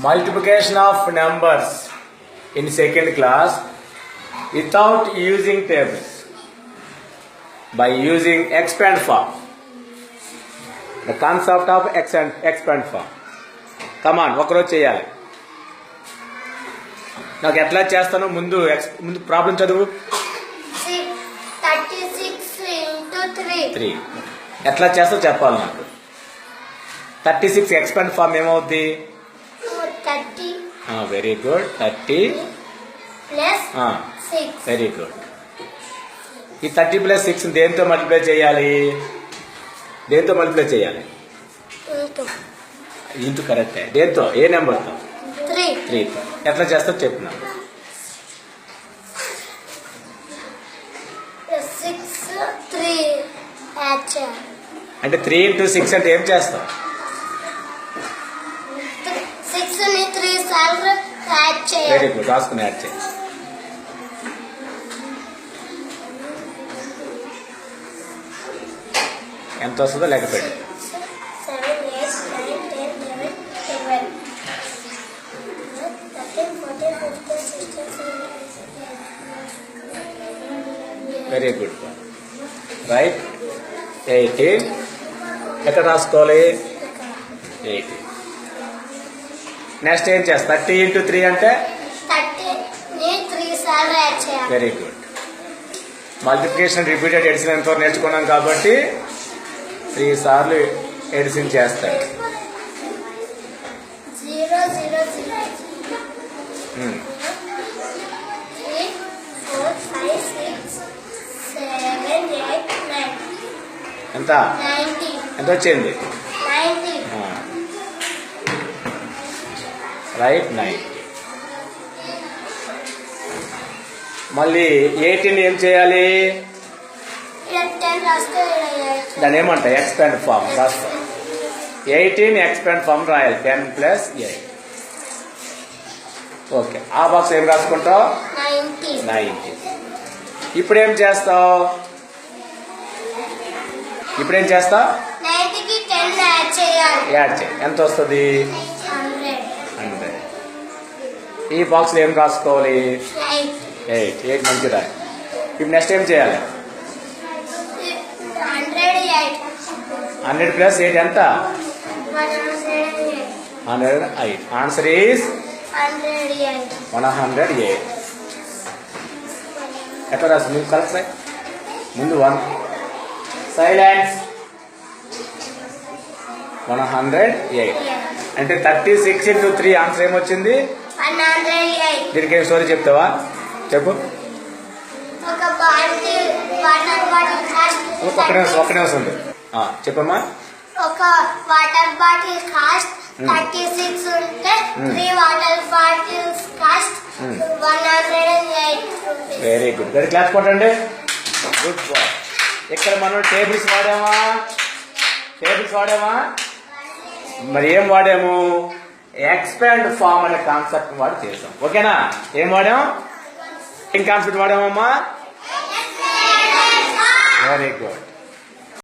multiplication of numbers in second class without using tables by using expand form the concept of expand expand form come on ఒకరోజు చేయాలి నాకు ఎట్లా చేస్తానో ముందు ముందు ప్రాబ్లం చదువు త్రీ ఎట్లా చేస్తావు చెప్పాలి నాకు థర్టీ సిక్స్ ఎక్స్పాండ్ ఫామ్ ఏమవుద్ది very good thirty. Very good ఈ థర్టీ ప్లస్ సిక్స్ దేంతో మల్టిప్లై చేయాలి? దేంతో మల్టిప్లై చేయాలి? ఇంటూ. కరెక్టే. దేంతో? ఏ నెంబర్తో? త్రీ. ఎట్లా యాడ్ చేయాలి. అంటే త్రీ ఇంటూ సిక్స్ అంటే ఏం చేస్తావు? సార్లు యాడ్ వెరీ గుడ్ రాసుకుని యాడ్ చేయి. ఎంత వస్తుందో లెక్క పెట్టు. వెరీ గుడ్ రైట్ ఎయిటీన్ ఎక్కడ రాసుకోవాలి? ఎయిటీన్ నెక్స్ట్ ఏం చేస్తా? థర్టీ ఇంటూ త్రీ అంటే? Very good multiplication repeated addition ఎంతో నేర్చుకున్నాం కాబట్టి త్రీ సార్లు ఎడిషన్ చేస్తాడు. Zero zero zero Hmm. Three four five six seven eight nine ఎంత నైన్టీ ఎంత వచ్చింది నైన్టీ రైట్ నైన్ మళ్ళీ ఎయిటీన్ ఏం చేయాలి? దాన్ని ఏమంటాయి ఎక్స్పాండ్ ఫామ్ రాస్తాం ఎయిటీన్ ఎక్స్పాండ్ ఫామ్ రాయాలి. టెన్ ప్లస్ ఎయిట్ ఓకే ఆ బాక్స్ ఏం రాసుకుంటావు? నైన్టీ ఇప్పుడు ఏం చేస్తావు? ఇప్పుడు ఏం చేస్తావు? యాడ్ చేయి. ఎంత వస్తుంది? ఈ బాక్స్లో ఏం రాసుకోవాలి? ఎయిట్ ఎయిట్ ఎయిట్ మంచి రాయి ఇప్పుడు నెక్స్ట్ ఏం చేయాలి? హండ్రెడ్ ప్లస్ ఎయిట్ ఎంత? Hundred eight answer is one hundred eight ఎట్లా రాసు ముందు కరెక్ట్ రాయి. ముందు one silence one hundred eight అంటే thirty six into three answer ఏమొచ్చింది దీనికి ఏం స్టోరీ చెప్తావా? చెప్పు. ఒక్క నిమిషం ఒక్క నిమిషం ఉంది చెప్పమ్మా. ఒక water bottle cost. Thirty six ఉంటే. Three water bottles cost. One hundred and eight rupees. Very good very class కొట్టండి. గుడ్ బాయ్ ఇక్కడ మనం టేబుల్స్ వాడామా? టేబుల్స్ వాడామా? మరి ఏం వాడాము? ఎక్స్పాండ్ ఫామ్ అనే కాన్సెప్ట్ వాడి చేసాం ఓకేనా? ఏం వాడాం? ఏం కాన్సెప్ట్ వాడామమ్మా? Very good